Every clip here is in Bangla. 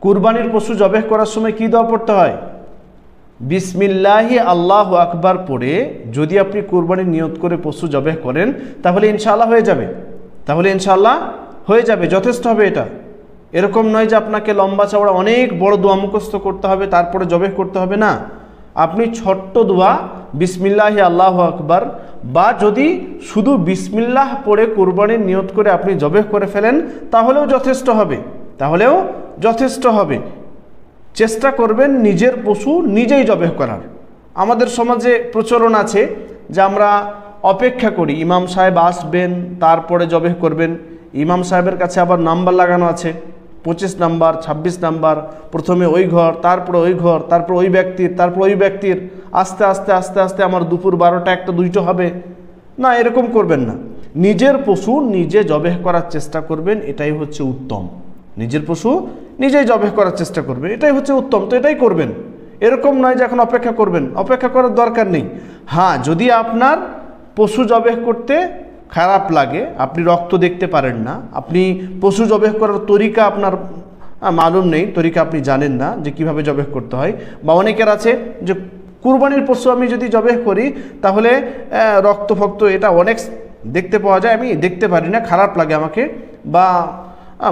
কুরবানির পশু জবেহ করার সময় কি দোয়া পড়তে হয়? বিসমিল্লাহি আল্লাহ আকবার পড়ে যদি আপনি কুরবানির নিয়ত করে পশু জবেহ করেন, তাহলে ইনশাআল্লাহ হয়ে যাবে। তাহলে ইনশাআল্লাহ হয়ে যাবে, যথেষ্ট হবে এটা। এরকম নয় যে আপনাকে লম্বা চওড়া অনেক বড় দোয়া মুখস্থ করতে হবে, তারপরে জবেহ করতে হবে, না। আপনি ছোট্ট দোয়া, বিসমিল্লাহি আল্লাহ আকবার, বা যদি শুধু বিসমিল্লাহ পড়ে কুরবানির নিয়ত করে আপনি জবেহ করে ফেলেন, তাহলেও যথেষ্ট হবে। তাহলেও যথেষ্ট হবে। চেষ্টা করবেন নিজের পশু নিজেই জবেহ করার। আমাদের সমাজে প্রচলন আছে যে আমরা অপেক্ষা করি, ইমাম সাহেব আসবেন, তারপরে জবেহ করবেন। ইমাম সাহেবের কাছে আবার নাম্বার লাগানো আছে, পঁচিশ নাম্বার ২৬ নাম্বার, প্রথমে ওই ঘর, তারপরে ওই ঘর, তারপর ওই ব্যক্তির, তারপর ওই ব্যক্তির। আস্তে আস্তে আস্তে আস্তে আমার দুপুর বারোটা, একটা, দুইটা হবে। না, এরকম করবেন না। নিজের পশু নিজে জবেহ করার চেষ্টা করবেন, এটাই হচ্ছে উত্তম। নিজের পশু নিজেই জবেহ করার চেষ্টা করবে। এটাই হচ্ছে উত্তম, তো এটাই করবেন। এরকম নয় যে এখন অপেক্ষা করবেন। অপেক্ষা করার দরকার নেই। হ্যাঁ যদি আপনার পশু জবেহ করতে খারাপ লাগে, আপনি রক্ত দেখতে পারেন না, আপনি পশু জবেহ করার তরিকা আপনার মালুম নেই, তরিকা আপনি জানেন না যে কীভাবে জবেহ করতে হয়। বা অনেকের আছে যে কুরবানির পশু আমি যদি জবেহ করি, তাহলে রক্ত ফক্ত এটা অনেক দেখতে পাওয়া যায়। আমি দেখতে পারি না, খারাপ লাগে আমাকে। বা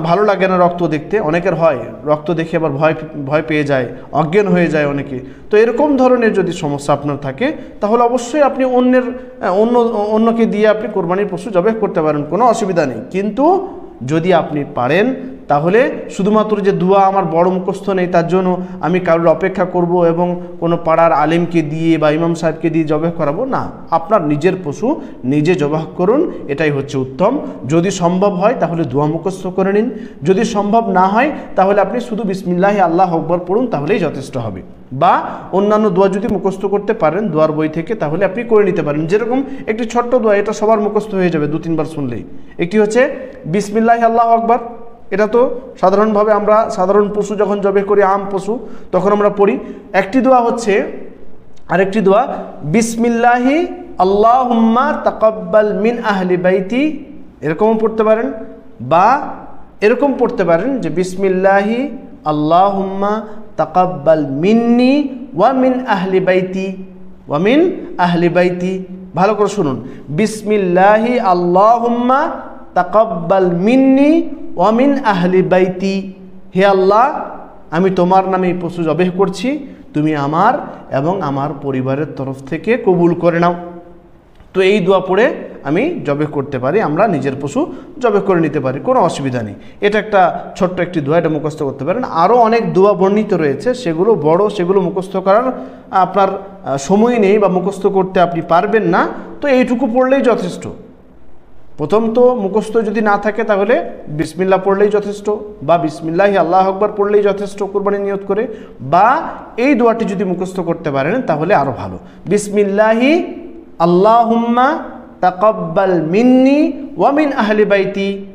ভালো লাগে না রক্ত দেখতে। অনেকের হয়, রক্ত দেখে আবার ভয় ভয় পেয়ে যায়, অজ্ঞান হয়ে যায় অনেকে। তো এরকম ধরনের যদি সমস্যা আপনার থাকে, তাহলে অবশ্যই আপনি অন্যের অন্য, অন্যকে দিয়ে আপনি কোরবানির পশু জবে করতে পারেন, কোনো অসুবিধা নেই। কিন্তু যদি আপনি পারেন, তাহলে শুধুমাত্র যে দুয়া আমার বড় মুখস্থ নেই, তার জন্য আমি কারোর অপেক্ষা করব এবং কোনো পাড়ার আলেমকে দিয়ে বা ইমাম সাহেবকে দিয়ে জবাহ করাবো? না, আপনার নিজের পশু নিজে জবাহ করুন, এটাই হচ্ছে উত্তম। যদি সম্ভব হয়, তাহলে দোয়া মুখস্থ করে নিন। যদি সম্ভব না হয়, তাহলে আপনি শুধু বিসমিল্লাহি আল্লাহ আকবর পড়ুন, তাহলেই যথেষ্ট হবে। বা অন্যান্য দোয়া যদি মুখস্থ করতে পারেন দোয়ার বই থেকে, তাহলে আপনি করে নিতে পারেন। যেরকম একটি ছোট্ট দোয়া, এটা সবার মুখস্থ হয়ে যাবে দু তিনবার শুনলেই। একটি হচ্ছে, বিসমিল্লাহি, আল্লাহ আকবর। এটা তো সাধারণভাবে আমরা সাধারণ পশু যখন জবে করি, আম পশু, তখন আমরা পড়ি। একটি দোয়া হচ্ছে, আরেকটি দোয়া, বিসমিল্লাহি আল্লাহুম্মা তাকাব্বাল মিন আহলি বাইতি। এরকমও পড়তে পারেন। বা এরকম পড়তে পারেন যে, বিসমিল্লাহি আল্লাহুম্মা তাকাব্বাল মিন্নি ওয়া মিন আহলি বাইতি, ওয়া মিন আহলি বাইতি। ভালো করে শুনুন। বিসমিল্লাহি আল্লাহুম্মা তাকাব্বাল মিন্নি ওয়ামিন আহলি বাইতি। হে আল্লাহ, আমি তোমার নামে এই পশু জবেহ করছি। তুমি আমার এবং আমার পরিবারের তরফ থেকে কবুল করে নাও। তো এই দোয়া পড়ে আমি জবে করতে পারি, আমরা নিজের পশু জবে করে নিতে পারি, কোনো অসুবিধা নেই। এটা একটা ছোট্ট একটি দোয়া, এটা মুখস্থ করতে পারেন। আরও অনেক দোয়া বর্ণিত রয়েছে, সেগুলো বড়, সেগুলো মুখস্থ করার আপনার সময় নেই বা মুখস্থ করতে আপনি পারবেন না। তো এইটুকু পড়লেই যথেষ্ট। প্রথম তো মুখস্থ যদি না থাকে তাহলে বিসমিল্লা পড়লেই যথেষ্ট, বা বিসমিল্লাহি আল্লাহ আকবর পড়লেই যথেষ্ট কোরবানি নিয়ত করে, বা এই দোয়াটি যদি মুখস্থ করতে পারেন তাহলে আরও ভালো। বিসমিল্লাহি আল্লাহুম্মা তাকাব্বাল মিন্নি ওয়ামিন আহলি বাইতি।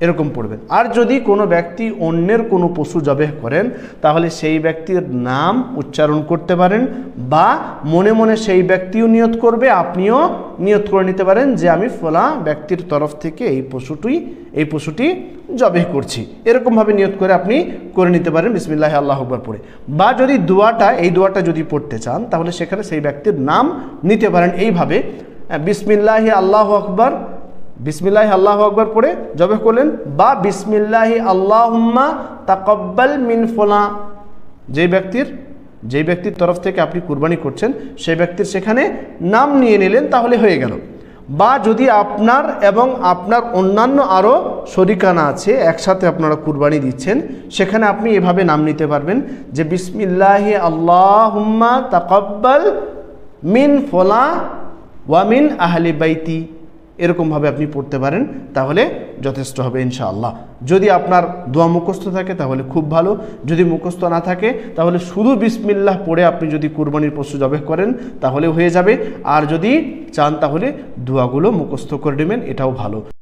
এরকম পড়বেন। আর যদি কোনো ব্যক্তি অন্যের কোনো পশু জবেহ করেন, তাহলে সেই ব্যক্তির নাম উচ্চারণ করতে পারেন বা মনে মনে সেই ব্যক্তিও নিয়ত করবে, আপনিও নিয়ত করে নিতে পারেন যে আমি ফলা ব্যক্তির তরফ থেকে এই পশুটি এই পশুটি জবেহ করছি। এরকমভাবে নিয়ত করে আপনি করে নিতে পারেন। বিসমিল্লাহ, আল্লাহ আকবর পড়ে। বা যদি দোয়াটা, এই দোয়াটা যদি পড়তে চান, তাহলে সেখানে সেই ব্যক্তির নাম নিতে পারেন। এইভাবে বিসমিল্লাহি আল্লাহ আকবর, বিসমিল্লাহি আল্লাহ আকবর পড়ে জবে করলেন, বা বিসমিল্লাহি আল্লাহুম্মা তাকব্বাল মিন ফোলা। যেই ব্যক্তির যেই ব্যক্তির তরফ থেকে আপনি কুরবানি করছেন সেই ব্যক্তির সেখানে নাম নিয়ে নিলেন, তাহলে হয়ে গেল। বা যদি আপনার এবং আপনার অন্যান্য আরও শরিকানা আছে, একসাথে আপনারা কুরবানি দিচ্ছেন, সেখানে আপনি এভাবে নাম নিতে পারবেন যে বিসমিল্লাহি আল্লাহুম্মা তাকব্বাল মিন ফোলা ওয়ামিন আহলি বাইতি, এরকমভাবে আপনি পড়তে পারেন, তাহলে যথেষ্ট হবে ইনশাআল্লাহ। যদি আপনার দোয়া মুখস্থ থাকে, তাহলে খুব ভালো। যদি মুখস্থ না থাকে, তাহলে শুধু বিসমিল্লাহ পড়ে আপনি যদি কুরবানির পশু জবেহ করেন, তাহলে হয়ে যাবে। আর যদি চান, তাহলে দোয়াগুলো মুখস্থ করে নেবেন, এটাও ভালো।